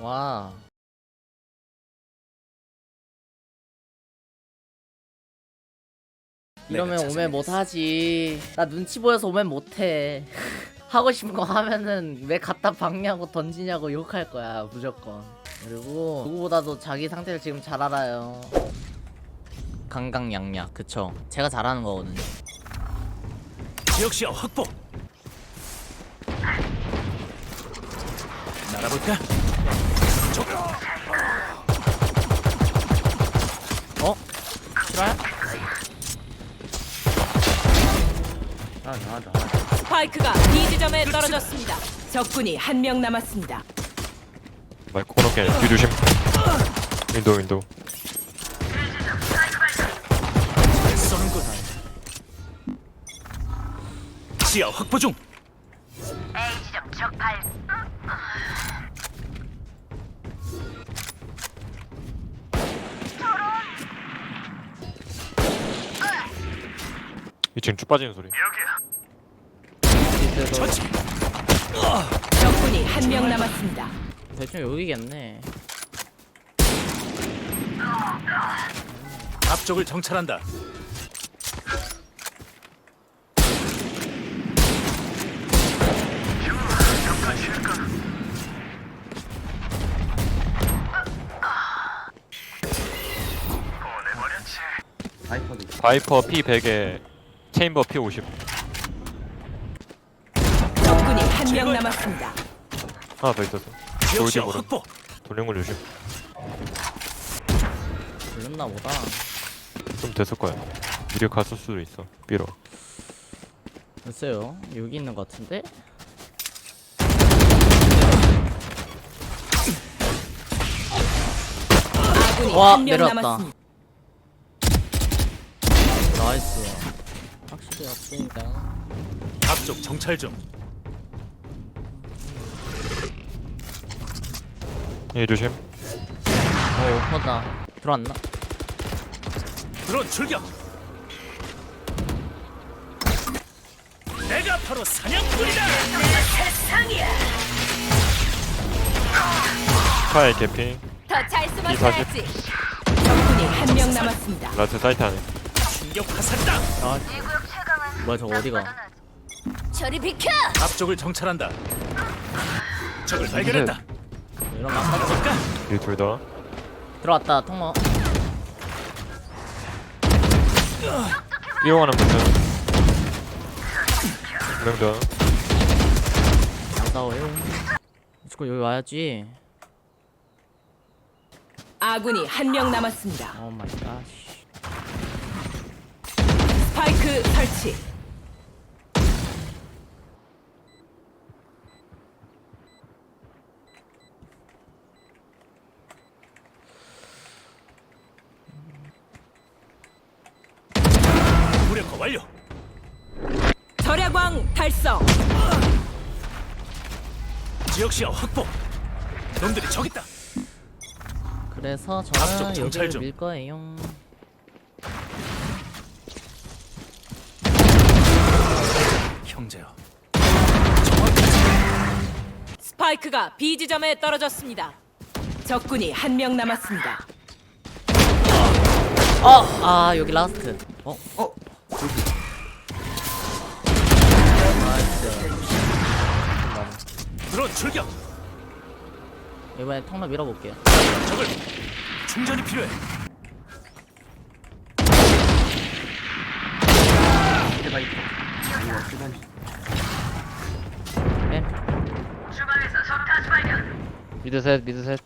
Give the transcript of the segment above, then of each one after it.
와. 이러면 내가 오면 못하지. 나 눈치 보여서 오면 못해. 하고 싶은 거 하면은 왜 갖다 박냐고 던지냐고 욕할 거야 무조건. 그리고 누구보다도 자기 상태를 지금 잘 알아요. 강강약약 그쵸. 제가 잘하는 거거든요. 지역 시야 확보. 날아볼까? 어? 싫어요? 스파이크가 B 지점에 떨어졌습니다. 적군이 한 명 남았습니다. 마이크 코너게 뒤 조심 윈도우 윈도우 쏘는군. 시야 확보 중. 이층쭉 빠지는 소리 처치. 적군이 한 명 남았습니다. 대충 여기겠네. 앞쪽을 정찰한다. 바이퍼 P100에 체인버 P50 적군이 한 명 남았습니다. 하나 더 있었어 돌집으로 확보. 돌린 걸 조심 불렀나 보다. 좀 됐을 거야 미리 갔을 수도 있어 삐러 글쎄요. 여기 있는 것 같은데? 와, 한명 내려왔다. 남았습니다. 나이스. 확실히 없으니까. 앞쪽 정찰 중. 예 조심 오, 허다. 들어왔나? 드론 출격. 내가 바로 사냥꾼이다. 스카이 개핑 더잘 숨었어야지. 적군이 한 명 남았습니다. 라트 사이트 안에 충격 화살다. 아, 뭐야, 저거 어디가? 저리 비켜! 앞쪽을 정찰한다. 적을 발견했다. 이러면 아까 볼까? 이 둘 다 들어왔다, 통로. 삐용하는 분은 두명더 안 싸워요. 자꾸 여기 와야지. 아군이 한 명 남았습니다. 오 마이 갓. 스파이크 설치. 무력화 완료. 달성. 지역 시야 확보. 놈들이 저기 있다. 그래서 앞쪽 저는 정찰 여기를 좀. 밀 거예요. 형제여. 스파이크가 B 지점에 떨어졌습니다. 적군이 한 명 남았습니다. 어! 아, 여기 라스트. 어? 어? 드론 출격. 이번에 통로 밀어볼게요. 적을 충전이 필요해. 네. 미드 셋, 미드 셋.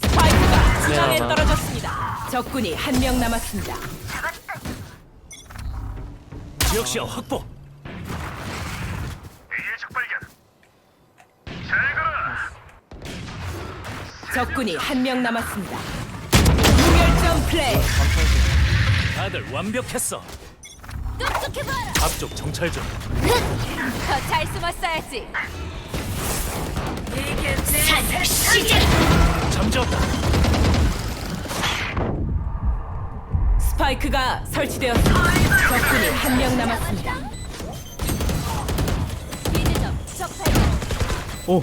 스파이크가 하나. 떨어졌습니다. 적군이 한 명 남았습니다. 지역 시야 확보. 적군이 한 명 남았습니다. 무결점 플레이. 다들 완벽했어. 똑똑해봐라. 앞쪽 정찰 중. 더 잘 숨었어야지. 잠재웠다. 스파이크가 설치되었습니다. 적군이 한 명 남았습니다. 오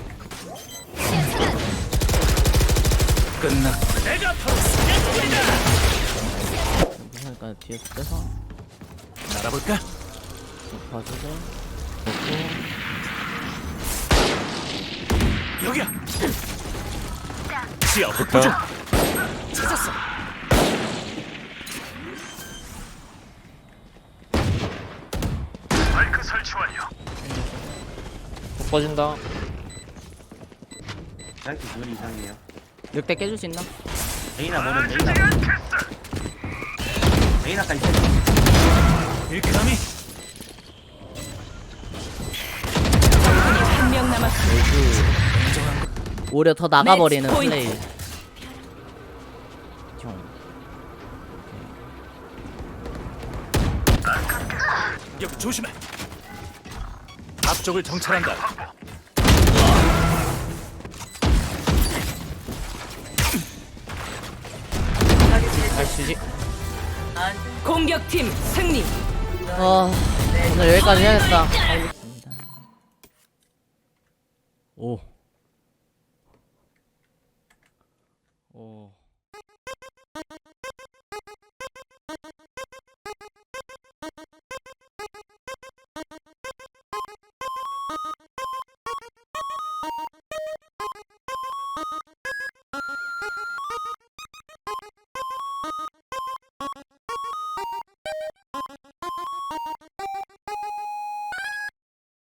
끝나. 내가 바로 사냥꾼이다. 그러니까 뒤에서 빼서 날아볼까? 봐주고 여기야. 지하 확보 중. 찾았어. 마이크 설치 완료. 못 빠진다 짧게 눈이 이상해요. 늑대 깨줄 수 있나? 레이나 보는 레이나. 레이나까지 이렇게 감히 한명 남았습니다. 오히려 더 나가버리는 매치 포인트. 플레이 형 조심해. 앞쪽을 정찰한다. 갈수지 공격팀 승리. 아 오늘 여기까지 해야겠다 Thank you.